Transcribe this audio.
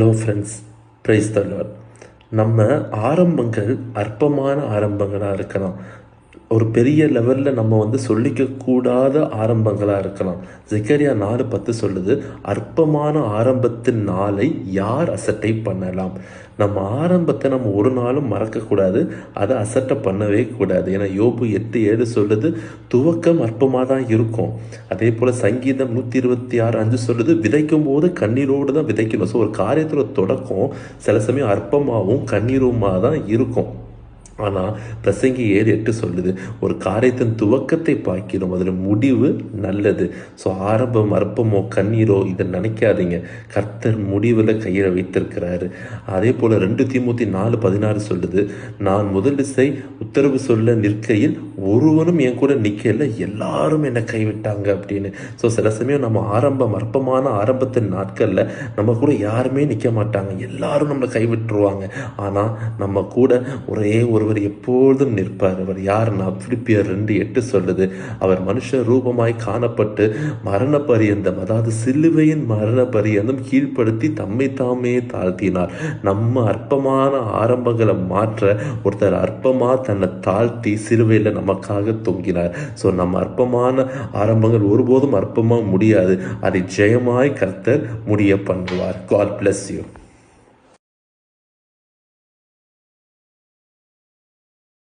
Hello friends price Talwar நம்ம ஆரம்பங்கள் அற்பமான ஆரம்பங்களாக இருக்கலாம் ஒரு பெரிய லெவலில் நம்ம வந்து சொல்லிக்க கூடாத ஆரம்பங்களாக இருக்கலாம். ஜிக்கரியா நாலு பத்து சொல்லுது அற்பமான ஆரம்பத்தின் நாளை யார் அசட்டை பண்ணலாம்? நம்ம ஆரம்பத்தை நம்ம ஒரு நாளும் மறக்கக்கூடாது அதை அசட்டை பண்ணவே கூடாது. ஏன்னா யோபு எட்டு ஏழு சொல்லுது துவக்கம் அற்பமாக தான் இருக்கும். அதே போல் சங்கீதம் நூற்றி இருபத்தி ஆறு அஞ்சு சொல்லுது விதைக்கும் போது கண்ணீரோடு தான் விதைக்கணும். ஸோ ஒரு காரியத்தில் தொடக்கம் சில சமயம் அற்பமாகவும் கண்ணீருமாக தான் இருக்கும். ஆனால் பிரசங்கி ஏழு எட்டு சொல்லுது ஒரு காரியத்தின் துவக்கத்தை பார்க்கிறோம் அதில் முடிவு நல்லது. ஸோ ஆரம்பம் அற்பமோ கண்ணீரோ இதை நினைக்காதீங்க. கர்த்தர் முடிவில் கையில் வைத்திருக்கிறாரு. அதே போல் ரெண்டு தீமூத்தி நாலு பதினாறு சொல்லுது நான் முதல் உத்தரவு சொல்ல நிற்கையில் ஒருவனும் என் கூட நிற்கல எல்லாரும் என்னை கைவிட்டாங்க அப்படின்னு. ஸோ சில சமயம் நம்ம ஆரம்பம் அற்பமான ஆரம்பத்தின் நாட்களில் நம்ம கூட யாருமே நிற்க மாட்டாங்க. எல்லாரும் நம்மளை கைவிட்டுருவாங்க. ஆனால் நம்ம கூட ஒரே ஒரு அவர் எப்பொழுதும் நிற்பார். அவர் யாருன்னா பிலிப்பியர் ரெண்டு எட்டு சொல்லுது. அவர் மனுஷ ரூபமாய் காணப்பட்டு மரண பரியந்தம் அதாவது சிலுவையின் மரண பரியந்தம் கீழ்ப்படுத்தி தம்மை தாமே தாழ்த்தினார். நம்ம அற்பமான ஆரம்பங்களை மாற்ற ஒருத்தர் அற்பமாக தன்னை தாழ்த்தி சிலுவையில் நமக்காக தொங்கினார். ஸோ நம்ம அற்பமான ஆரம்பங்கள் ஒருபோதும் அற்பமாக முடியாது. அதை ஜெயமாய் கர்த்தர் முடிய பண்ணுவார். God bless you